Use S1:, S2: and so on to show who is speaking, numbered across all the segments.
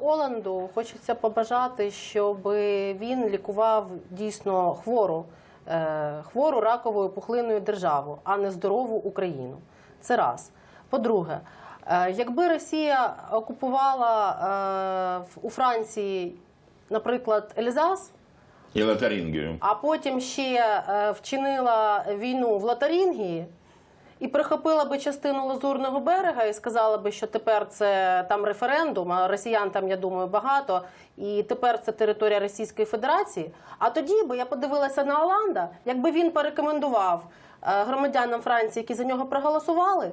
S1: Оланду хочеться побажати, щоб він лікував дійсно хвору, е, хвору раковою пухлиною державу, а не здорову Україну. Це раз. По-друге, е, якби Росія окупувала е, у Франції, наприклад, Ельзас,
S2: І Лотарингию.
S1: а потім ще вчинила війну в Лотарингії і прихопила би частину Лазурного берега і сказала би, що тепер це там референдум, а росіян там, я думаю, багато, і тепер це територія Російської Федерації. А тоді би я подивилася на Оланда, якби він порекомендував е, громадянам Франції, які за нього проголосували,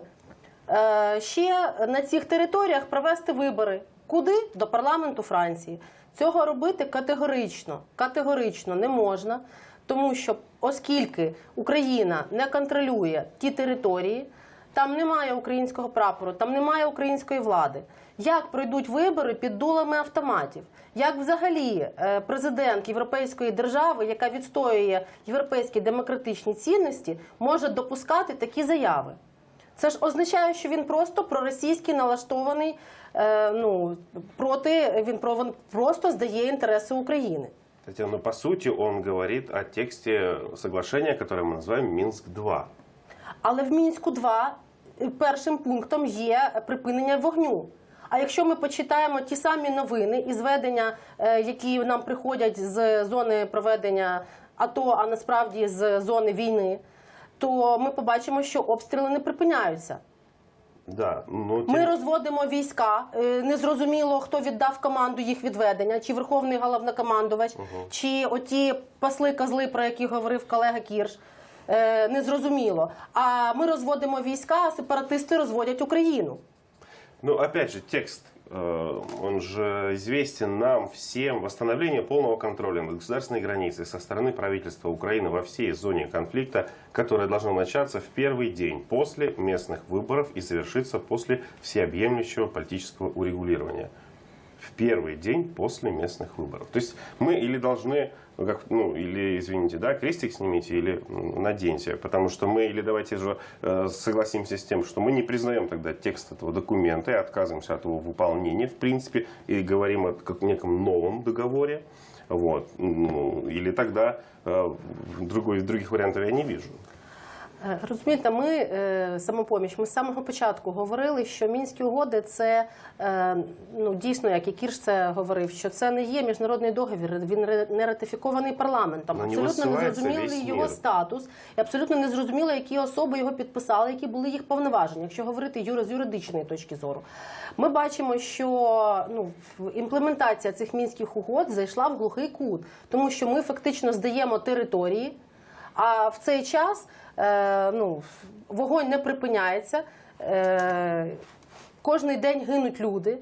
S1: е, ще на цих територіях провести вибори. Куди? До парламенту Франції. Цього робити категорично, категорично не можна, тому що оскільки Україна не контролює ті території, там немає українського прапору, там немає української влади. Як пройдуть вибори під дулами автоматів? Як взагалі е, президент європейської держави, яка відстоює європейські демократичні цінності, може допускати такі заяви? Це ж означає, що він просто проросійський налаштований, е, ну проти він про- він просто здає інтереси України.
S3: Татьяна, ну, по сути, он говорит о тексте соглашения, которое мы называем Минск-2.
S1: Але в мінську 2 першим пунктом є припинення вогню. А якщо ми почитаємо ті самі новини і зведення, е, які нам приходять з зони проведення АТО, а насправді з зони війни, то ми побачимо, що обстріли не припиняються.
S3: Да, но
S1: Ми розводимо війська. е, Незрозуміло, хто віддав команду їх відведення, чи верховний головнокомандувач, чи оті пасли козли, про які говорив колега Кірш. Е, Незрозуміло. А ми розводимо війська, а сепаратисти розводять Україну.
S3: Ну, опять же, текст, он же известен нам всем. Восстановление полного контроля над государственной границей со стороны правительства Украины во всей зоне конфликта, которое должно начаться в первый день после местных выборов и завершиться после всеобъемлющего политического урегулирования. В первый день после местных выборов. То есть мы или должны, как, ну или, извините, да, крестик снимите или наденьте, потому что мы, или давайте же э, согласимся с тем, что мы не признаем тогда текст этого документа и отказываемся от его выполнения, в принципе, и говорим о как неком новом договоре, вот, ну, или тогда э, другой, других вариантов я не вижу.
S1: Е, Розумієте, ми е, самопоміч. Ми з самого початку говорили, що мінські угоди це е, ну дійсно, як і Кірш це говорив, що це не є міжнародний договір. Він не ратифікований парламентом. Абсолютно не зрозумілий його статус, і абсолютно не зрозуміло, які особи його підписали, які були їх повноваження. Якщо говорити юри з юридичної точки зору, ми бачимо, що ну імплементація цих мінських угод зайшла в глухий кут, тому що ми фактично здаємо території. А в цей час е, ну, вогонь не припиняється, е, кожний день гинуть люди.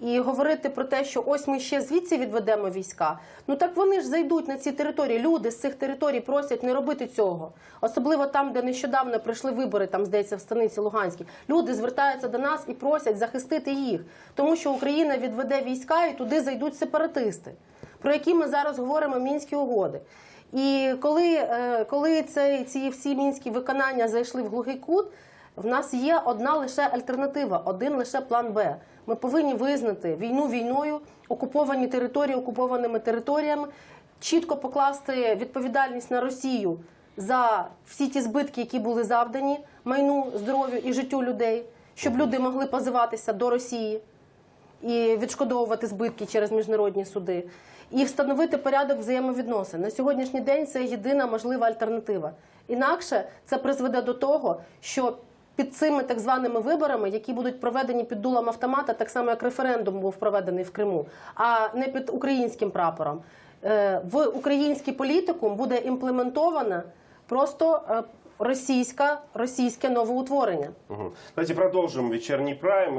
S1: І говорити про те, що ось ми ще звідси відведемо війська. Ну так вони ж зайдуть на ці території. Люди з цих територій просять не робити цього. Особливо там, де нещодавно прийшли вибори, там здається в станиці Луганській. Люди звертаються до нас і просять захистити їх, тому що Україна відведе війська і туди зайдуть сепаратисти, про які ми зараз говоримо мінські угоди. І коли, е, коли це, ці всі мінські виконання зайшли в глухий кут, в нас є одна лише альтернатива, один лише план Б. Ми повинні визнати війну війною, окуповані території окупованими територіями, чітко покласти відповідальність на Росію за всі ті збитки, які були завдані майну, здоров'ю і життю людей, щоб люди могли позиватися до Росії і відшкодовувати збитки через міжнародні суди, і встановити порядок взаємовідносин. На сьогоднішній день це єдина можлива альтернатива. Інакше це призведе до того, що під цими так званими виборами, які будуть проведені під дулом автомата, так само як референдум був проведений в Криму, а не під українським прапором, е, в український політикум буде імплементована просто е, російська, російське новоутворення.
S3: Мгм. Давайте продолжим вечерний прайм